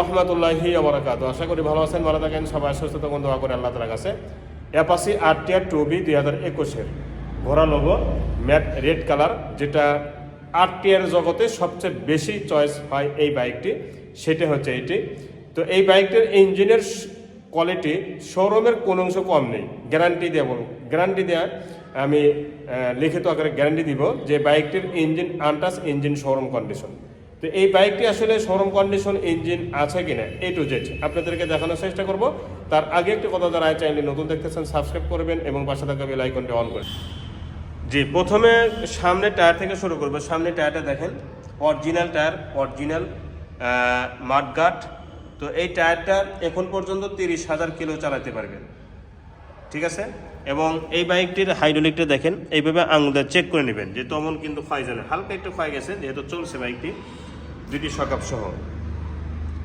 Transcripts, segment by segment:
রহমতুল্লাহি আবরাকাত আশা করি ভালো আছেন, ভালো থাকেন, সবাই সুস্থ থাকুন, দোয়া করে আল্লাহ তালার কাছে। অ্যাপাসি আর টিয়ার দুই হাজার একুশের ঘোরা লোগো ম্যাট রেড কালার যেটা আর জগতে সবচেয়ে বেশি চয়েস হয় এই বাইকটি সেটা হচ্ছে এটি। তো এই বাইকটির ইঞ্জিনের কোয়ালিটি শোরুমের কোনো অংশ কম নেই। গ্যারান্টি দেব গ্যারান্টি দেওয়া আমি লিখিত আকারে গ্যারান্টি দিব যে বাইকটির engine untouched engine showroom condition তো এই বাইকটি আসলে শোরুম কন্ডিশন ইঞ্জিন আছে কিনা এ টু জেড আপনাদেরকে দেখানোর চেষ্টা করব। তার আগে একটি কথা যারা চ্যানেলটি নতুন দেখতেছেন, সাবস্ক্রাইব করবেন এবং পাশে থাকা বেল আইকনটি অন করবেন। জি, প্রথমে সামনে টায়ার থেকে শুরু করব। সামনে টায়ারটা দেখেন, অরিজিনাল টায়ার, অরিজিনাল মাঠগাট তো এই টায়ারটা এখন পর্যন্ত তিরিশ হাজার কিলো চালাতে পারবেন। ঠিক আছে? এবং এই বাইকটির হাইড্রোলিকটা দেখেন, এইভাবে আঙুলটা চেক করে নেবেন যে তেমন কিন্তু ক্ষয় জানে হালকা একটু ক্ষয় গেছে, যেহেতু চলছে বাইকটি। দুটি সকাপ সহ।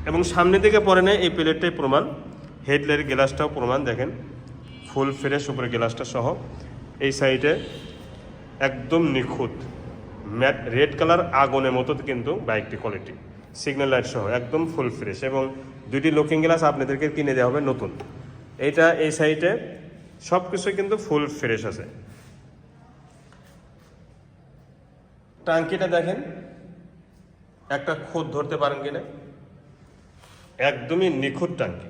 এবং সামনে থেকে পরে নেয় এই প্লেটটাই প্রমাণ। হেডলের গ্লাসটাও প্রমাণ, দেখেন। ফুল ফ্রেশ উপরে গ্লাসটা সহ। এই সাইডে একদম নিখুঁত। ম্যাট, রেড কালার আগুনের মতো কিন্তু বাইকটি কোয়ালিটি সিগন্যাল লাইট সহ, একদম ফুল ফ্রেশ। এবং দুইটি লুকিং গ্লাস আপনাদেরকে কিনে দেওয়া হবে নতুন। এইটা এই সাইডে সব কিছুই কিন্তু ফুল ফ্রেশ আছে। টাঙ্কিটা দেখেন। একটা খুদ ধরতে পারেন কিনা? একদমই নিখুঁত টাঙ্কি।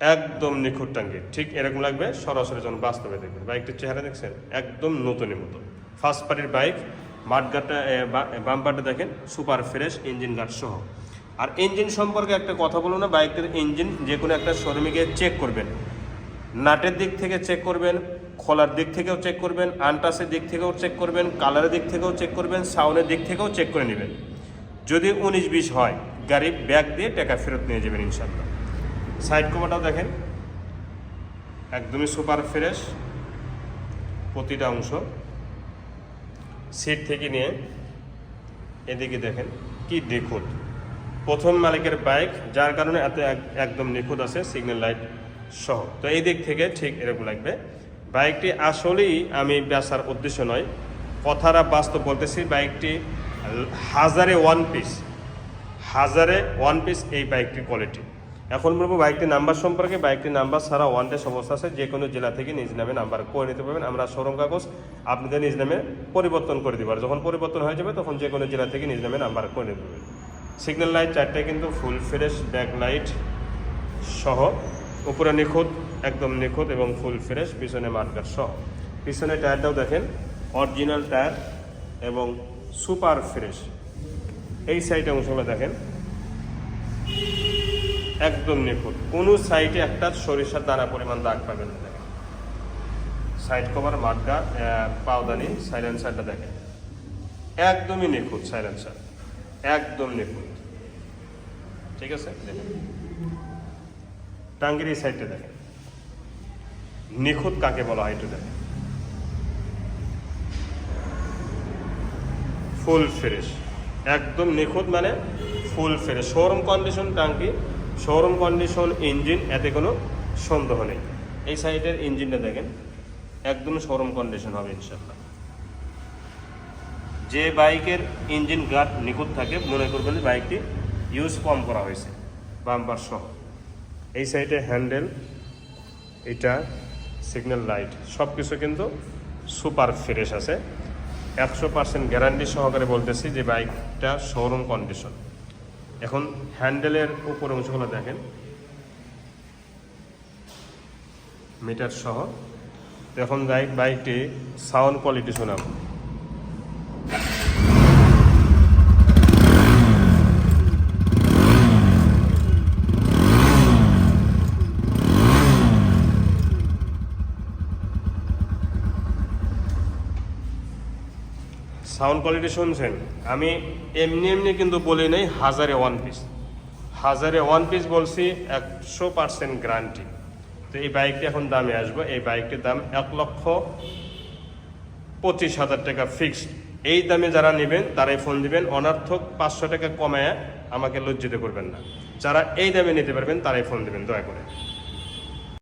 একদম নিখুঁত টাঙ্কি। ঠিক এরকম লাগবে, সরাসরি যখন বাস্তবে দেখবেন। বাইকটির চেহারা দেখছেন, একদম নতুনের মতো। ফার্স্ট পার্টির বাইক মাঠগাটটা বাম্পারটা দেখেন, সুপার ফ্রেশ ইঞ্জিন গার্ড সহ। আর ইঞ্জিন সম্পর্কে একটা কথা বলুন না বাইকটির ইঞ্জিন যে কোনো একটা শোরুমে গিয়ে চেক করবেন। নাটের দিক থেকে চেক করবেন খোলার দিক থেকেও চেক করবেন আনটাসের দিক থেকেও চেক করবেন কালারের দিক থেকেও চেক করবেন সাউন্ডের দিক থেকেও চেক করে নেবেন। যদি উনিশ বিশ হয়, গাড়ি ব্যাগ দিয়ে টাকা ফেরত নিয়ে যাবেন ইনশাল্লাহ সাইড কভারটাও দেখেন। একদমই সুপার ফ্রেশ প্রতিটা অংশ। সিট থেকে নিয়ে এদিকে দেখেন, কি নিখুঁত। প্রথম মালিকের বাইক যার কারণে এত এক- একদম নিখুঁত আছে সিগন্যাল লাইট সহ। তো এই দিক থেকে ঠিক এরকম লাগবে। বাইকটি আসলেই আমি বেচার উদ্দেশ্য নয়। কথাটা বাস্তব বলতেছি, বাইকটি হাজারে ওয়ান পিস হাজারে ওয়ান পিস এই বাইকটির কোয়ালিটি এখন বলব বাইকটির নাম্বার সম্পর্কে, বাইকটির নাম্বার ছাড়া ওয়ান ডে সমস্যা আছে যে কোনো জেলা থেকে নিজ নামে নাম্বার করে নিতে পারবেন। আমরা শোরুম কাগজ আপনাদের নিজ নামে পরিবর্তন করে দিব, আর যখন পরিবর্তন হয়ে যাবে তখন যে কোনো জেলা থেকে নিজ নামে নাম্বার করে নিতে পারবেন। সিগন্যাল লাইট চারটে কিন্তু ফুল ফ্রেশ ব্যাক লাইট সহ, উপরে নিখুঁত একদম নিখুঁত এবং ফুল ফ্রেশ, পিছনে মার্কার সহ পিছনে টায়ারটাও দেখেন, অরিজিনাল টায়ার এবং সুপার ফ্রেশ। এই সাইডে অংশগুলো দেখেন। একদম নিখুঁত। কোনো সাইডে একটা সরিষার দানা পরিমাণ দাগ পাবেন না দেখেন। সাইড কভার মাডগা পাওদানি, সাইলেন্সারটা দেখেন। একদমই নিখুঁত সাইলেন্সার। একদম নিখুঁত। ঠিক আছে? দেখেন। টাঙ্গির এই সাইডটা দেখেন। নিখুঁত কাকে বলা হয় একটু দেখেন ফুল ফ্রেশ। একদম নিখুঁত মানে ফুল ফ্রেশ। শোরুম কন্ডিশন টাঙ্কি, শোরুম কন্ডিশন ইঞ্জিন, এতে কোনো সন্দেহ নেই। এই সাইডের ইঞ্জিনটা দেখেন, একদম শোরুম কন্ডিশন হবে ইনশাল্লাহ যে বাইকের ইঞ্জিন গার্ড নিখুঁত থাকে, মনে করবেন যে বাইকটি ইউজ কম করা হয়েছে, বাম্পার সহ। এই সাইডে হ্যান্ডেল, এটা সিগন্যাল লাইট সব কিছু কিন্তু সুপার ফ্রেশ আছে। একশো পার্সেন্ট গ্যারান্টি সহকারে বলতেছি যে বাইকটা শোরুম কন্ডিশন এখন হ্যান্ডেলের উপর অংশগুলো দেখেন। মিটার সহ। এখন বাইক, বাইকটি সাউন্ড কোয়ালিটি শোনাবো। সাউন্ড কোয়ালিটি শুনছেন? আমি এমনি এমনি কিন্তু বলি নাই, হাজারে ওয়ান পিস হাজারে ওয়ান পিস বলছি, একশো পার্সেন্ট গ্যারান্টি তো এই বাইকটি এখন দামে আসব। এই বাইকটির দাম এক লক্ষ পঁচিশ হাজার টাকা ফিক্সড এই দামে যারা নেবেন, তারাই ফোন দিবেন। অনার্থক পাঁচশো টাকা কমায় আমাকে লজ্জিত করবেন না। যারা এই দামে নিতে পারবেন, তারাই ফোন দিবেন, দয়া করে।